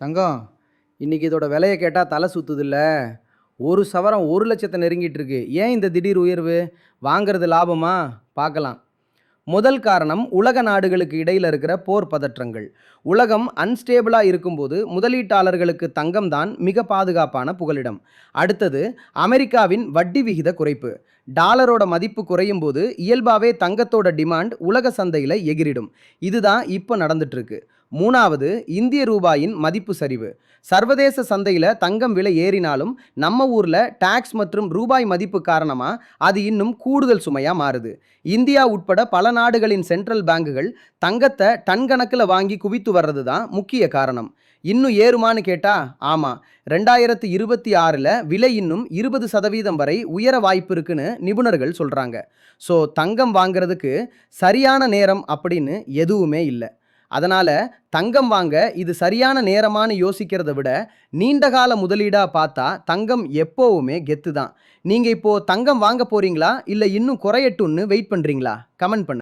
தங்கம் இன்னைக்கு இதோட விலையை கேட்டால் தலை சுற்றுதில்ல ஒரு சவரம் ஒரு லட்சத்தை நெருங்கிட்டு இருக்கு. ஏன் இந்த திடீர் உயர்வு? வாங்குறது லாபமா? பார்க்கலாம். முதல் காரணம் உலக நாடுகளுக்கு இடையில் இருக்கிற போர் பதற்றங்கள். உலகம் அன்ஸ்டேபிளாக இருக்கும்போது முதலீட்டாளர்களுக்கு தங்கம் தான் மிக பாதுகாப்பான புகலிடம். அடுத்தது அமெரிக்காவின் வட்டி விகித குறைப்பு. டாலரோட மதிப்பு குறையும் போது இயல்பாகவே தங்கத்தோட டிமாண்ட் உலக சந்தையில் எகிரிடும். இதுதான் இப்போ நடந்துட்டுருக்கு மூணாவது இந்திய ரூபாயின் மதிப்பு சரிவு. சர்வதேச சந்தையில் தங்கம் விலை ஏறினாலும் நம்ம ஊரில் டாக்ஸ் மற்றும் ரூபாய் மதிப்பு காரணமாக அது இன்னும் கூடுதல் சுமையாக மாறுது. இந்தியா உட்பட பல நாடுகளின் சென்ட்ரல் பேங்குகள் தங்கத்தை டன் கணக்கில் வாங்கி குவித்து வர்றது தான் முக்கிய காரணம். இன்னும் ஏறுமான்னு கேட்டா ஆமாம் ரெண்டாயிரத்து இருபத்தி ஆறில் விலை இன்னும் இருபது சதவீதம் வரை உயர வாய்ப்பு இருக்குன்னு நிபுணர்கள் சொல்கிறாங்க ஸோ தங்கம் வாங்கிறதுக்கு சரியான நேரம் அப்படின்னு எதுவுமே இல்லை. அதனால் தங்கம் வாங்க இது சரியான நேரமான்னு யோசிக்கிறத விட நீண்டகால முதலீடாக பார்த்தா தங்கம் எப்போவுமே கெத்து தான் நீங்கள் இப்போது தங்கம் வாங்க போகிறீங்களா இல்லை இன்னும் குறையட்டும்னு வெயிட் பண்ணுறீங்களா கமெண்ட் பண்ணு